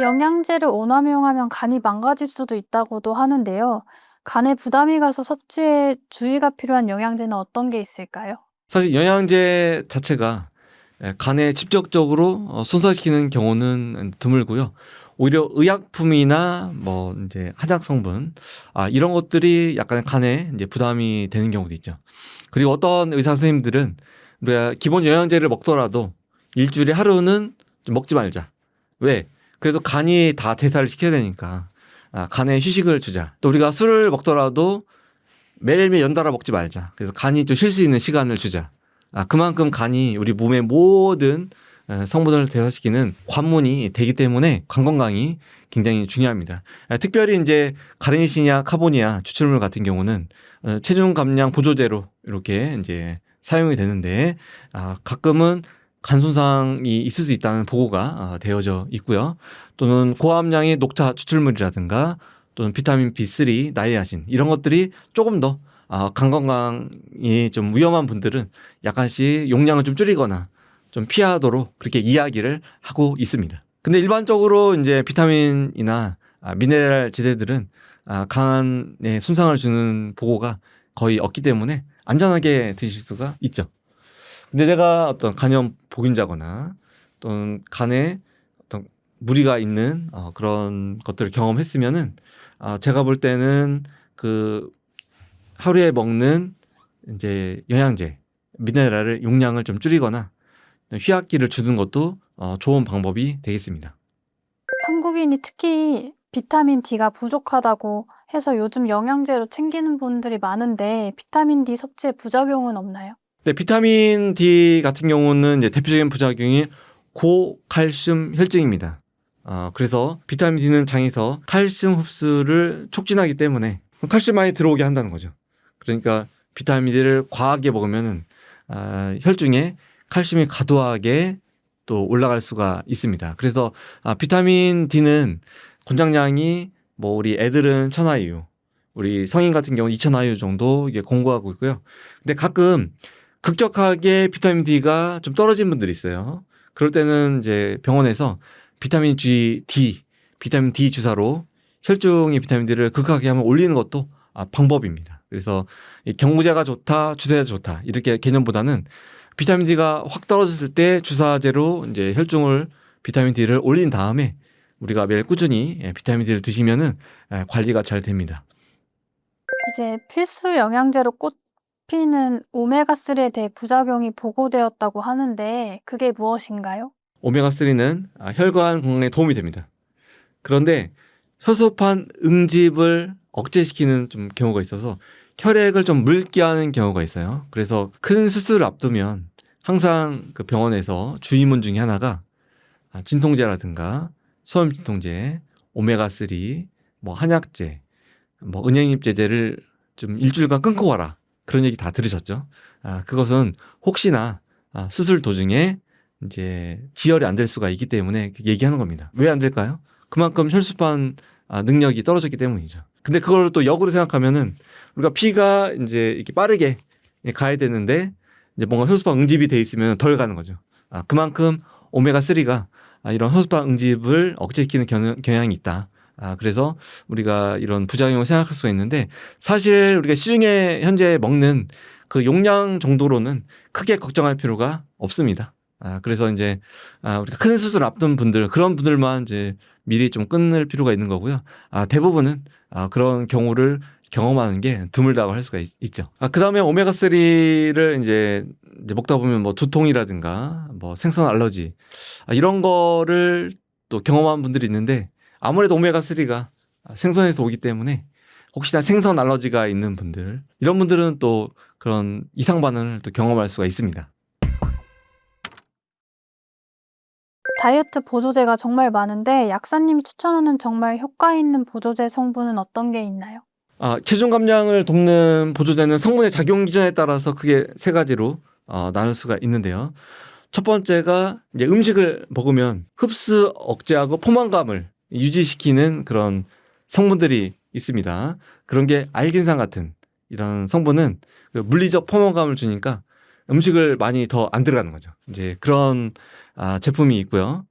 영양제를 오남용하면 간이 망가질 수도 있다고도 하는데요. 간에 부담이 가서 섭취에 주의가 필요한 영양제는 어떤 게 있을까요? 사실 영양제 자체가 예, 간에 직접적으로 어, 손상시키는 경우는 드물고요. 오히려 의약품이나 뭐 이제 한약 성분 아 이런 것들이 약간 간에 이제 부담이 되는 경우도 있죠. 그리고 어떤 의사 선생님들은 우리가 기본 영양제를 먹더라도 일주일에 하루는 좀 먹지 말자. 왜? 그래서 간이 다 대사를 시켜야 되니까 아, 간에 휴식을 주자. 또 우리가 술을 먹더라도 매일매일 연달아 먹지 말자. 그래서 간이 좀 쉴 수 있는 시간을 주자. 아, 그만큼 간이 우리 몸의 모든 어, 성분을 대사시키는 관문이 되기 때문에 간 건강이 굉장히 중요합니다. 아, 특별히 이제 가르니시냐 카보니아 추출물 같은 경우는 어, 체중 감량 보조제로 이렇게 이제 사용이 되는데 아, 가끔은 간 손상이 있을 수 있다는 보고가 아, 되어져 있고요. 또는 고함량의 녹차 추출물이라든가 또는 비타민 B3, 나이아신 이런 것들이 조금 더 아, 간 건강이 좀 위험한 분들은 약간씩 용량을 좀 줄이거나 좀 피하도록 그렇게 이야기를 하고 있습니다. 근데 일반적으로 이제 비타민이나 아, 미네랄 지대들은 아, 간에 손상을 주는 보고가 거의 없기 때문에 안전하게 드실 수가 있죠. 근데 내가 어떤 간염 보균자거나 또는 간에 어떤 무리가 있는 어, 그런 것들을 경험했으면은 아, 제가 볼 때는 그 하루에 먹는 이제 영양제, 미네랄을 용량을 좀 줄이거나 휴학기를 주는 것도 어, 좋은 방법이 되겠습니다. 한국인이 특히 비타민 D가 부족하다고 해서 요즘 영양제로 챙기는 분들이 많은데 비타민 D 섭취에 부작용은 없나요? 네, 비타민 D 같은 경우는 이제 대표적인 부작용이 고칼슘 혈증입니다. 어, 그래서 비타민 D는 장에서 칼슘 흡수를 촉진하기 때문에 칼슘 많이 들어오게 한다는 거죠. 그러니까 비타민 D를 과하게 먹으면은 아, 혈중에 칼슘이 과도하게 또 올라갈 수가 있습니다. 그래서 아, 비타민 D는 권장량이 뭐 우리 애들은 1000IU, 우리 성인 같은 경우는 2000IU 정도 이게 공고하고 있고요. 근데 가끔 극적하게 비타민 D가 좀 떨어진 분들이 있어요. 그럴 때는 이제 병원에서 비타민 G, D, 비타민 D 주사로 혈중의 비타민 D를 극하게 하면 올리는 것도 아, 방법입니다. 그래서 이 경구제가 좋다, 주사제가 좋다 이렇게 개념보다는 비타민 D가 확 떨어졌을 때 주사제로 이제 혈중을 비타민 D를 올린 다음에 우리가 매일 꾸준히 예, 비타민 D를 드시면은 예, 관리가 잘 됩니다. 이제 필수 영양제로 꼽 히는 오메가3에 대해 부작용이 보고되었다고 하는데 그게 무엇인가요? 오메가3는 아, 혈관 건강에 도움이 됩니다. 그런데 혈소판 응집을 억제시키는 좀 경우가 있어서 혈액을 좀 묽게 하는 경우가 있어요. 그래서 큰 수술을 앞두면 항상 그 병원에서 주의문 중에 하나가 아, 진통제라든가 소염 진통제, 오메가3, 뭐 한약제, 뭐 은행잎제제를 좀 일주일간 끊고 와라. 그런 얘기 다 들으셨죠? 아, 그것은 혹시나 아, 수술 도중에 이제 지혈이 안 될 수가 있기 때문에 얘기하는 겁니다. 왜 안 될까요? 그만큼 혈소판 아, 능력이 떨어졌기 때문이죠. 근데 그걸 또 역으로 생각하면은 우리가 피가 이제 이렇게 빠르게 가야 되는데 이제 뭔가 혈소판 응집이 돼 있으면 덜 가는 거죠. 아, 그만큼 오메가 3가 아, 이런 혈소판 응집을 억제시키는 경향, 경향이 있다. 아, 그래서 우리가 이런 부작용을 생각할 수가 있는데 사실 우리가 시중에 현재 먹는 그 용량 정도로는 크게 걱정할 필요가 없습니다. 아, 그래서 이제, 아, 우리가 큰 수술 앞둔 분들, 그런 분들만 이제 미리 좀 끊을 필요가 있는 거고요. 아, 대부분은, 아, 그런 경우를 경험하는 게 드물다고 할 수가 있, 죠 아, 그 다음에 오메가3를 이제, 이제 먹다 보면 뭐 두통이라든가 뭐 생선 알러지, 아, 이런 거를 또 경험한 분들이 있는데 아무래도 오메가3가 생선에서 오기 때문에 혹시나 생선 알러지가 있는 분들, 이런 분들은 또 그런 이상 반응을 또 경험할 수가 있습니다. 다이어트 보조제가 정말 많은데 약사님이 추천하는 정말 효과 있는 보조제 성분은 어떤 게 있나요? 아, 체중 감량을 돕는 보조제는 성분의 작용 기전에 따라서 크게 세 가지로 어, 나눌 수가 있는데요. 첫 번째가 이제 음식을 먹으면 흡수 억제하고 포만감을 유지시키는 그런 성분들이 있습니다. 그런 게 알긴산 같은 이런 성분은 그 물리적 포만감을 주니까 음식을 많이 더 안 들어가는 거죠. 이제 그런 아, 제품이 있고요.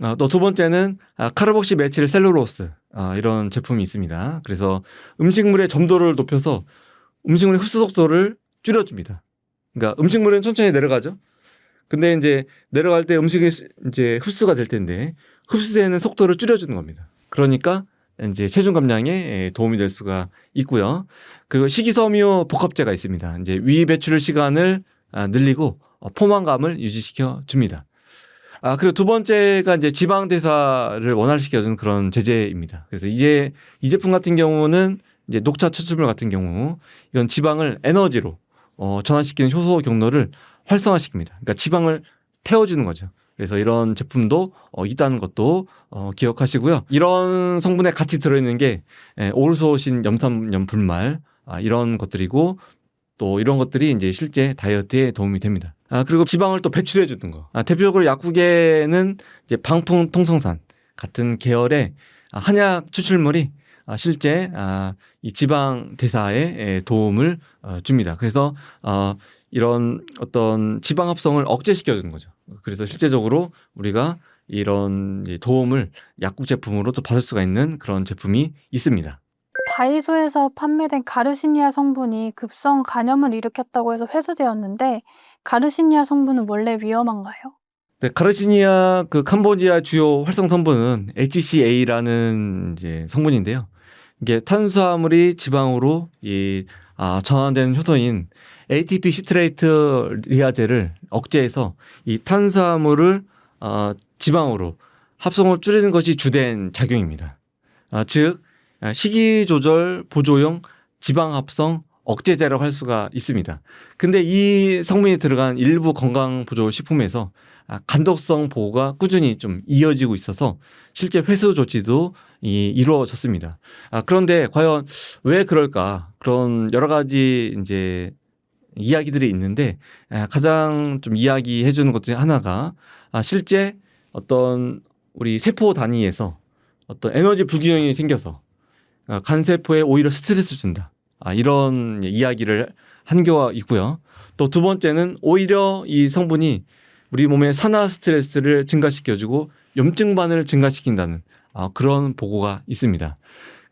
아, 또 두 번째는 아, 카르복시 메칠 셀룰로스 아, 이런 제품이 있습니다. 그래서 음식물의 점도를 높여서 음식물의 흡수 속도를 줄여줍니다. 그러니까 음식물은 천천히 내려가죠. 근데 이제 내려갈 때 음식이 이제 흡수가 될 텐데 흡수되는 속도를 줄여주는 겁니다. 그러니까 이제 체중 감량에 예, 도움이 될 수가 있고요. 그리고 식이섬유 복합제가 있습니다. 이제 위 배출 시간을 아, 늘리고 어, 포만감을 유지시켜 줍니다. 아, 그리고 두 번째가 이제 지방 대사를 원활시켜주는 그런 제제입니다. 그래서 이제 이 제품 같은 경우는 이제 녹차 추출물 같은 경우 이건 지방을 에너지로 어, 전환시키는 효소 경로를 활성화시킵니다. 그러니까 지방을 태워주는 거죠. 그래서 이런 제품도 어, 있다는 것도 어, 기억하시고요. 이런 성분에 같이 들어있는 게 에, 오르소신 염산염 분말 아, 이런 것들이고 또 이런 것들이 이제 실제 다이어트에 도움이 됩니다. 아, 그리고 지방을 또 배출해 주는 거. 아, 대표적으로 약국에는 이제 방풍 통성산 같은 계열의 아, 한약 추출물이 아, 실제 아, 이 지방 대사에 에, 도움을 어, 줍니다. 그래서 어, 이런 어떤 지방 합성을 억제시켜 주는 거죠. 그래서 실제적으로 우리가 이런 도움을 약국 제품으로 또 받을 수가 있는 그런 제품이 있습니다. 다이소에서 판매된 가르시니아 성분이 급성 간염을 일으켰다고 해서 회수되었는데 가르시니아 성분은 원래 위험한가요? 네, 가르시니아 그 캄보디아 주요 활성 성분은 HCA라는 이제 성분인데요. 이게 탄수화물이 지방으로 이 아, 전환되는 효소인 ATP 시트레이트 리아제를 억제해서 이 탄수화물을 어, 지방으로 합성을 줄이는 것이 주된 작용입니다. 아, 즉 아, 식이 조절 보조용 지방 합성 억제제라고 할 수가 있습니다. 근데 이 성분이 들어간 일부 건강 보조 식품에서 아, 간독성 보호가 꾸준히 좀 이어지고 있어서 실제 회수 조치도 이, 이루어졌습니다. 아, 그런데 과연 왜 그럴까? 그런 여러 가지 이제 이야기들이 있는데 아, 가장 좀 이야기해 주는 것 중에 하나가 아, 실제 어떤 우리 세포 단위에서 어떤 에너지 불균형이 생겨서 아, 간세포에 오히려 스트레스 준다. 아, 이런 이야기를 한 교가 있고요. 또 두 번째는 오히려 이 성분이 우리 몸의 산화 스트레스를 증가시켜주고 염증반을 증가시킨다는 아, 그런 보고가 있습니다.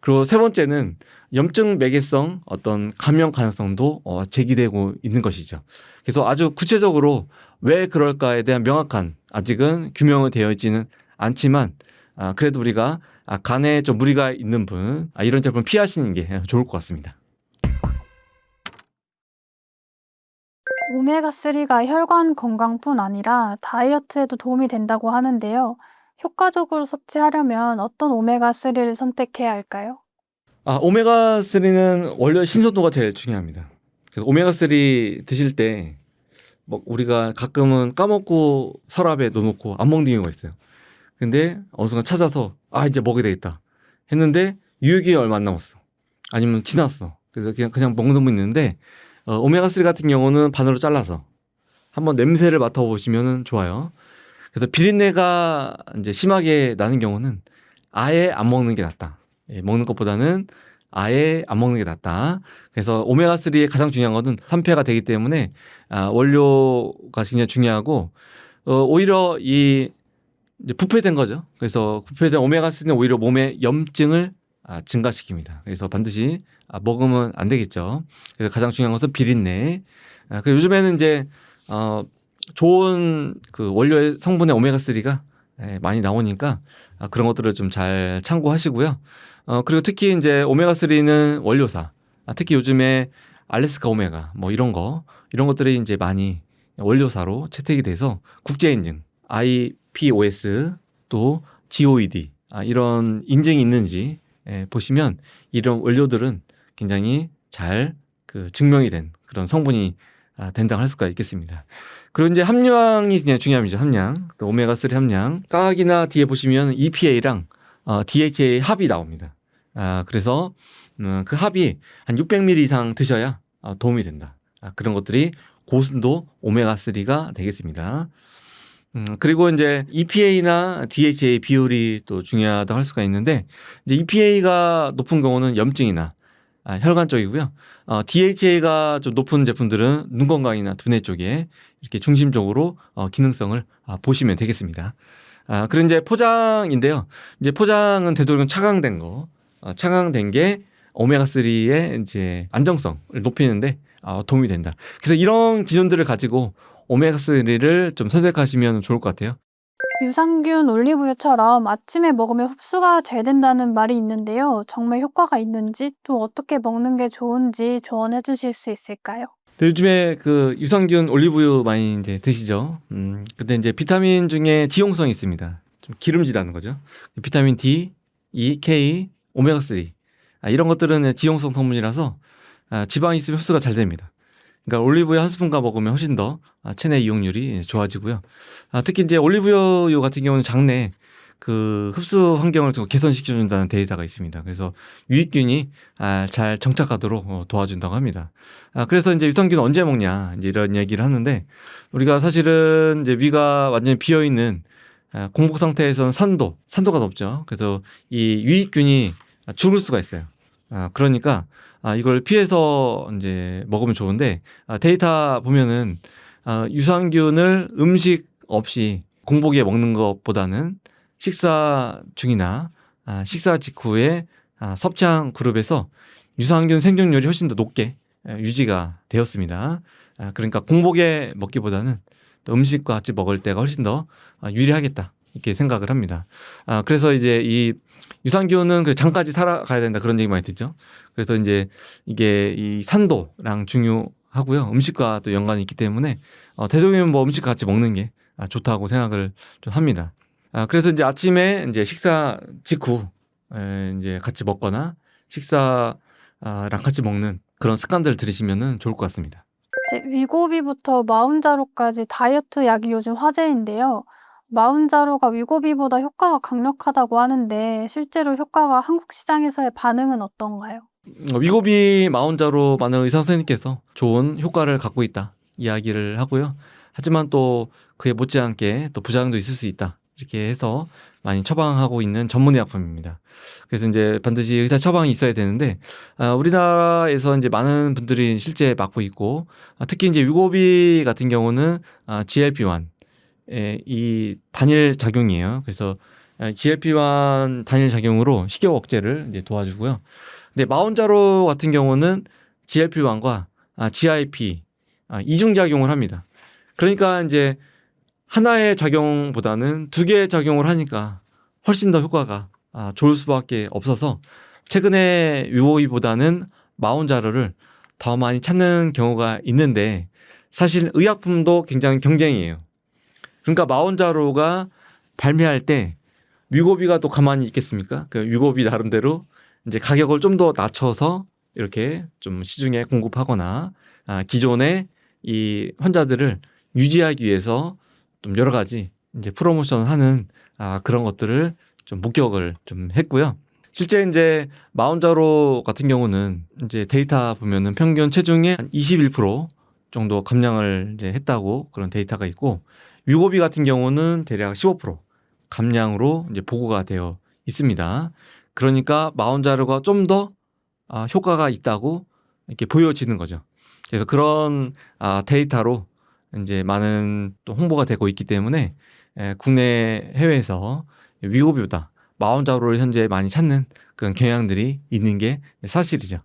그리고 세 번째는 염증 매개성 어떤 감염 가능성도 어, 제기되고 있는 것이죠. 그래서 아주 구체적으로 왜 그럴까에 대한 명확한 아직은 규명은 되어 있지는 않지만 아, 그래도 우리가 아, 간에 좀 무리가 있는 분 아, 이런 제품 피하시는 게 좋을 것 같습니다. 오메가3가 혈관 건강뿐 아니라 다이어트에도 도움이 된다고 하는데요. 효과적으로 섭취하려면 어떤 오메가3를 선택해야 할까요? 아, 오메가3는 원료 신선도가 제일 중요합니다. 그래서 오메가3 드실 때, 뭐, 우리가 가끔은 까먹고 서랍에 넣어놓고 안 먹는 경우가 있어요. 근데 어느 순간 찾아서, 아, 이제 먹어야 되겠다. 했는데, 유효기간이 얼마 안 남았어. 아니면 지났어. 그래서 그냥, 그냥 먹는 분 있는데, 어, 오메가3 같은 경우는 반으로 잘라서 한번 냄새를 맡아보시면 좋아요. 그래서 비린내가 이제 심하게 나는 경우는 아예 안 먹는 게 낫다. 예, 먹는 것보다는 아예 안 먹는 게 낫다. 그래서 오메가3의 가장 중요한 것은 산패가 되기 때문에 아, 원료가 굉장히 중요하고 어, 오히려 이 부패된 거죠. 그래서 부패된 오메가3는 오히려 몸의 염증을 아, 증가시킵니다. 그래서 반드시 아, 먹으면 안 되겠죠. 그래서 가장 중요한 것은 비린내. 아, 그 요즘에는 이제 어, 좋은 그 원료의 성분의 오메가 3가 예, 많이 나오니까 아, 그런 것들을 좀 잘 참고하시고요. 어, 그리고 특히 이제 오메가 3는 원료사, 아, 특히 요즘에 알래스카 오메가 뭐 이런 거, 이런 것들이 이제 많이 원료사로 채택이 돼서 국제 인증, IPOS 또 GOED, 아, 이런 인증이 있는지 예, 보시면 이런 원료들은 굉장히 잘 그 증명이 된 그런 성분이 아, 된다고 할 수가 있겠습니다. 그리고 이제 함량이 굉장히 중요합니다. 함량. 또 오메가3 함량. 까기나 뒤에 보시면 EPA랑 어, DHA 합이 나옵니다. 아, 그래서 음, 그 합이 한 600ml 이상 드셔야 어, 도움이 된다. 아, 그런 것들이 고순도 오메가3가 되겠습니다. 음, 그리고 이제 EPA나 DHA 비율이 또 중요하다고 할 수가 있는데 이제 EPA가 높은 경우는 염증이나 아, 혈관 쪽이고요. 어, DHA가 좀 높은 제품들은 눈 건강이나 두뇌 쪽에 이렇게 중심적으로 어, 기능성을 아, 보시면 되겠습니다. 아, 그리고 이제 포장인데요. 이제 포장은 되도록 차강된 거, 어, 차강된 게 오메가3의 이제 안정성을 높이는데 어, 도움이 된다. 그래서 이런 기준들을 가지고 오메가3를 좀 선택하시면 좋을 것 같아요. 유산균 올리브유처럼 아침에 먹으면 흡수가 잘 된다는 말이 있는데요. 정말 효과가 있는지 또 어떻게 먹는 게 좋은지 조언해 주실 수 있을까요? 근데 요즘에 그 유산균 올리브유 많이 이제 드시죠. 음, 근데 이제 비타민 중에 지용성이 있습니다. 좀 기름지다는 거죠. 비타민 D, E, K, 오메가3. 아, 이런 것들은 지용성 성분이라서 아, 지방이 있으면 흡수가 잘 됩니다. 그러니까 올리브유 한 스푼가 먹으면 훨씬 더 아, 체내 이용률이 좋아지고요. 아, 특히 이제 올리브유 같은 경우는 장내 그 흡수 환경을 좀 개선시켜준다는 데이터가 있습니다. 그래서 유익균이 아, 잘 정착하도록 어, 도와준다고 합니다. 아, 그래서 이제 유산균 언제 먹냐 이제 이런 얘기를 하는데 우리가 사실은 이제 위가 완전히 비어 있는 아, 공복 상태에서는 산도 산도가 높죠. 그래서 이 유익균이 죽을 수가 있어요. 아, 그러니까 아, 이걸 피해서 이제 먹으면 좋은데 아, 데이터 보면은 아, 유산균을 음식 없이 공복에 먹는 것보다는 식사 중이나 아, 식사 직후에 아, 섭취한 그룹에서 유산균 생존율이 훨씬 더 높게 에, 유지가 되었습니다. 아, 그러니까 공복에 먹기보다는 또 음식과 같이 먹을 때가 훨씬 더 아, 유리하겠다 이렇게 생각을 합니다. 아, 그래서 이제 이 유산균은 그 장까지 살아가야 된다 그런 얘기 많이 듣죠. 그래서 이제 이게 이 산도랑 중요하고요. 음식과 또 연관이 있기 때문에 어, 대중이면 뭐 음식 같이 먹는 게 아, 좋다고 생각을 좀 합니다. 아, 그래서 이제 아침에 이제 식사 직후 에, 이제 같이 먹거나 식사랑 같이 먹는 그런 습관들을 들이시면은 좋을 것 같습니다. 이제 위고비부터 마운자로까지 다이어트 약이 요즘 화제인데요. 마운자로가 위고비보다 효과가 강력하다고 하는데 실제로 효과가 한국 시장에서의 반응은 어떤가요? 어, 위고비 마운자로 많은 의사 선생님께서 좋은 효과를 갖고 있다 이야기를 하고요. 하지만 또 그에 못지않게 또 부작용도 있을 수 있다 이렇게 해서 많이 처방하고 있는 전문의 약품입니다. 그래서 이제 반드시 의사 처방이 있어야 되는데 아, 우리나라에서 이제 많은 분들이 실제 맞고 있고 아, 특히 이제 위고비 같은 경우는 아, GLP-1 예, 이 단일 작용이에요. 그래서 아, GLP-1 단일 작용으로 식욕 억제를 이제 도와주고요. 근데 마운자로 같은 경우는 GLP-1과 아, GIP 아, 이중 작용을 합니다. 그러니까 이제 하나의 작용보다는 두 개의 작용을 하니까 훨씬 더 효과가 아, 좋을 수밖에 없어서 최근에 유오이보다는 마운자로를 더 많이 찾는 경우가 있는데 사실 의약품도 굉장히 경쟁이에요. 그러니까 마운자로가 발매할 때 위고비가 또 가만히 있겠습니까? 그 위고비 나름대로 이제 가격을 좀 더 낮춰서 이렇게 좀 시중에 공급하거나 아, 기존의 이 환자들을 유지하기 위해서 좀 여러 가지 이제 프로모션을 하는 아, 그런 것들을 좀 목격을 좀 했고요. 실제 이제 마운자로 같은 경우는 이제 데이터 보면은 평균 체중의 한 21% 정도 감량을 이제 했다고 그런 데이터가 있고 위고비 같은 경우는 대략 15% 감량으로 이제 보고가 되어 있습니다. 그러니까 마운자로가 좀 더 아, 효과가 있다고 이렇게 보여지는 거죠. 그래서 그런 아, 데이터로 이제 많은 또 홍보가 되고 있기 때문에 에, 국내 해외에서 위고비보다 마운자로를 현재 많이 찾는 그런 경향들이 있는 게 사실이죠.